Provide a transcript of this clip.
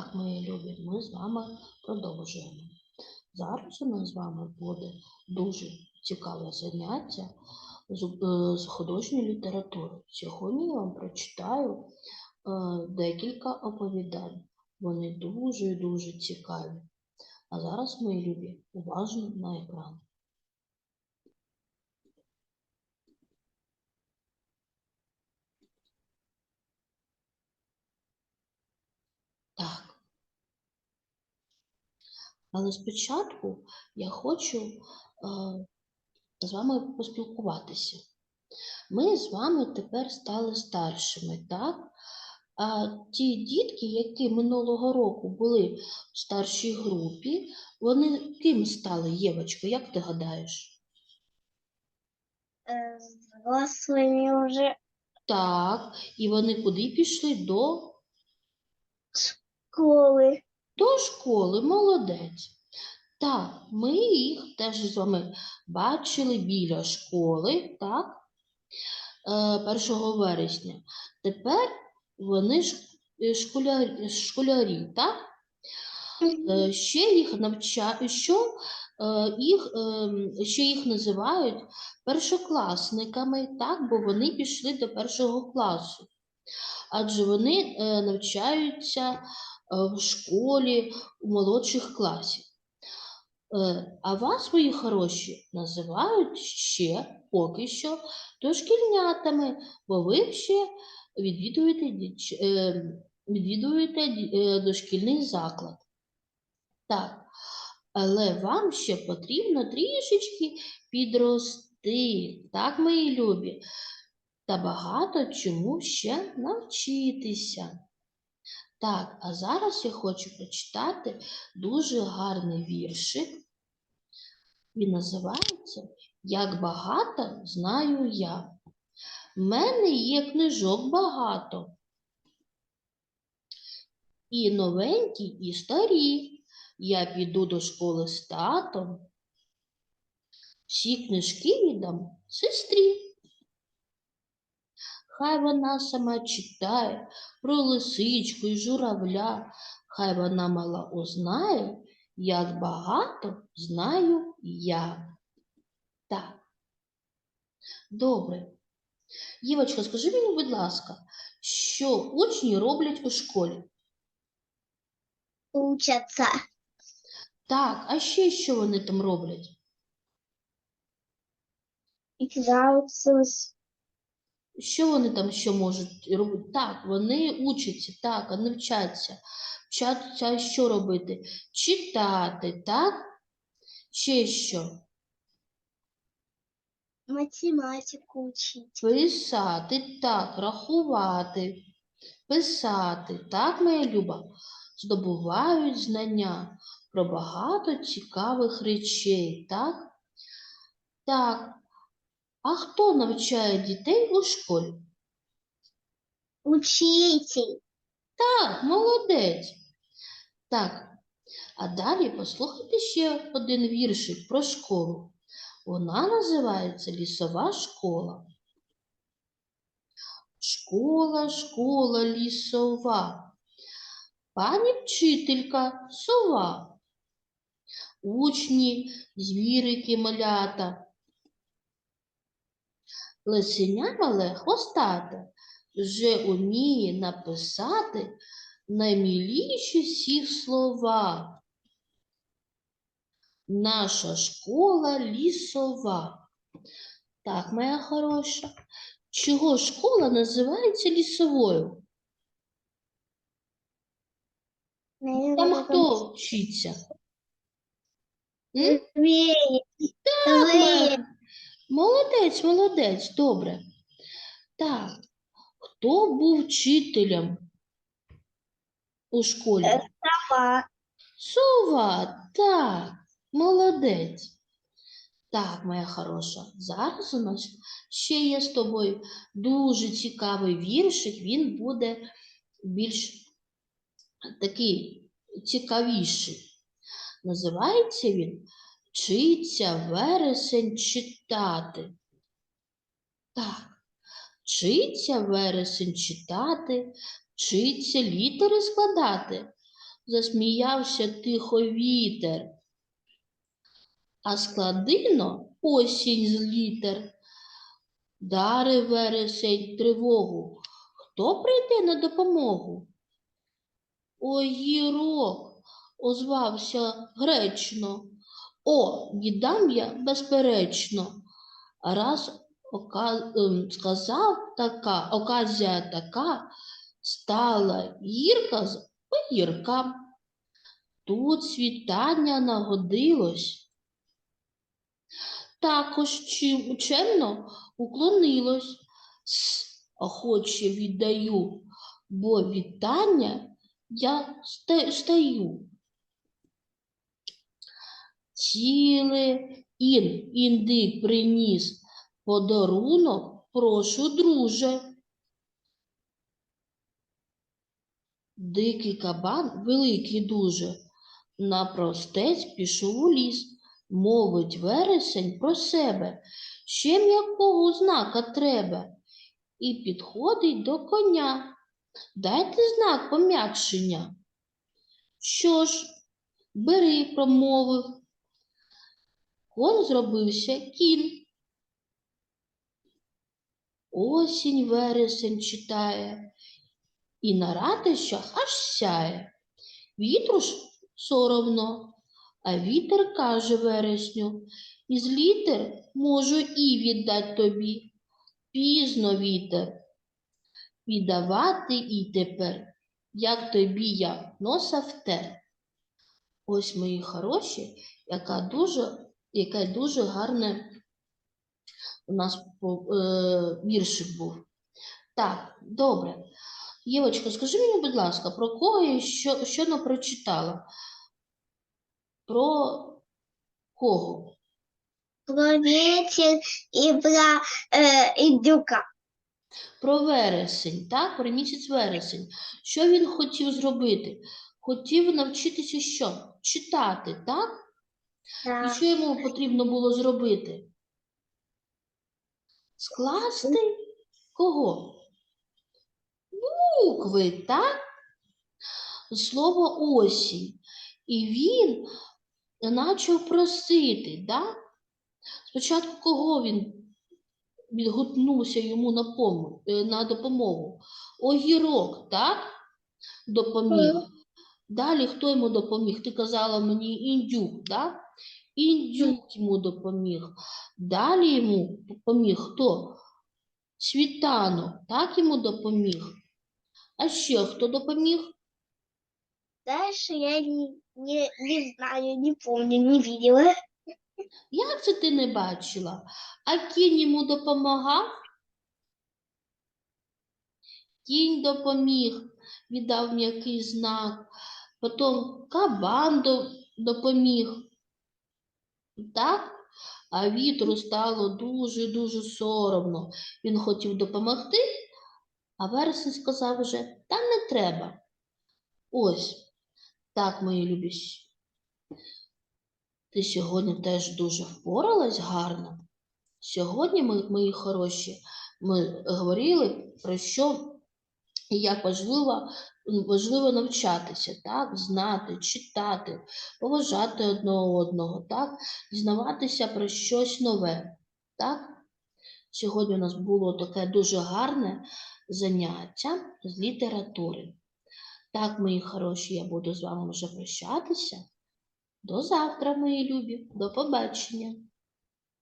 Так, мої любі, ми з вами продовжуємо. Зараз у нас з вами буде дуже цікаве заняття з, е, художньої літератури. Сьогодні я вам прочитаю е, декілька оповідань. Вони дуже і дуже цікаві. А зараз, мої любі, уважно на екран. Так. Але спочатку я хочу е, з вами поспілкуватися. Ми з вами тепер стали старшими, так? А ті дітки, які минулого року були в старшій групі, вони ким стали, Євочко, як ти гадаєш? Э, взрослыми уже Так, і вони куди пішли? До, школы. до школи, молодець. Так, ми їх теж з вами бачили біля школи, так? Е, 1 вересня. Тепер вони е, школярі, школярі так? Е, Ще їх навчають, що е, їх, ем, ще їх називають першокласниками, так, бо вони пішли до першого класу. Адже вони е, навчаються е, в школі у молодших класів. Е, А вас, мої хороші, називають ще поки що дошкільнятами, бо ви ще відвідуєте, е, відвідуєте е, дошкільний заклад. Так, але вам ще потрібно трішечки підрости, так, мої любі, та багато чому ще навчитися. Так, а зараз я хочу прочитати дуже гарний віршик. Він називається Як багато знаю я. В мене є книжок багато. І новенькі, і старі. Я піду до школи з татом. Всі книжки віддам сестрі. Хай вона сама читає про лисичку і журавля, хай вона мала узнає, як багато знаю я. Так. Добре. Євочка, скажи мені, будь ласка, що учні роблять у школі? Учатся. Так, а ще що вони там роблять? Играются. Що вони там ще можуть робити? Так, вони учаться, так, вони вчаться. Вчаться що робити? Читати, так? Ще що? Математику учить. Писати, так, рахувати, писати, так, моя Люба? Здобувають знання про багато цікавих речей, так? Так. А хто навчає дітей у школі? Учитель. Так, молодець. Так, а далі послухайте ще один віршик про школу. Вона називається Лісова школа. Школа, школа лісова. Пані вчителька сова. Учні, звірики малята. Лисеня мале хвостате вже уміє написати найміліші всіх слова. Наша школа лісова. Так, моя хороша. Чого школа називається лісовою? Там хто вчиться? М? Ма- Молодець, молодець, добре. Так, хто був вчителем у школі? Е. Сова. Сова, так, молодець. Так, моя хороша, зараз у нас ще є з тобою дуже цікавий віршик, він буде більш такий цікавіший. Називається він Вчиться вересень читати. Так, вчиться вересень читати, вчиться літери складати. засміявся тихо вітер. А складино осінь з літер. Дари вересень тривогу. Хто прийде на допомогу? Ой, Огірок, озвався гречно. О, віддам я безперечно. Раз ока... ем, сказав така, оказія така, стала гірка з огірка. Тут світання нагодилось. Також чим чемно уклонилось. Охоче віддаю, бо вітання я стаю. Ціле ін індик приніс подарунок, прошу, друже. Дикий кабан, великий дуже, на простець пішов у ліс, мовить вересень про себе, ще м'якого знака треба, і підходить до коня. Дайте знак пом'якшення. Що ж, бери, промовив. Конь зробився кін. Осінь вересень читає, і на ратищах аж сяє. Вітру ж соромно, а вітер каже вересню, із літер можу і віддать тобі. Пізно вітер. Віддавати і тепер, як тобі я носа втер. Ось мої хороші, яка дуже, яке дуже гарне у нас е, віршик був. Так, добре. Євочка, скажи мені, будь ласка, про кого я що, щойно прочитала? Про кого? Про ветер и про э, индюка. Про вересень, так? Про місяць вересень. Що він хотів зробити? Хотів навчитися що? Читати, так? І що йому потрібно було зробити? Скласти кого? Букви, так? Слово осінь. І він почав просити, так? Спочатку кого він відгукнувся йому на, пому- е, на допомогу? Огірок, так? Допоміг. Далі хто йому допоміг? Ти казала мені індюк, так? Індюк йому допоміг. Далі йому допоміг хто? Світанок, так йому допоміг. А ще хто допоміг? Дальше я не, не, не знаю, не помню, не видела. Як це ти не бачила? А кінь йому допомагав? Кінь допоміг, віддав м'який знак. Потім кабан допоміг. Так? А вітру стало дуже-дуже соромно. Він хотів допомогти, а вересень сказав вже, та не треба. Ось, так, мої любі. Ти сьогодні теж дуже впоралась гарно. Сьогодні, мої хороші, ми говорили про що і як важливо, важливо навчатися, так? знати, читати, поважати одного одного, так? дізнаватися про щось нове. Так? Сьогодні у нас було таке дуже гарне заняття з літератури. Так, мої хороші, я буду з вами вже прощатися. До завтра, мої любі. До побачення.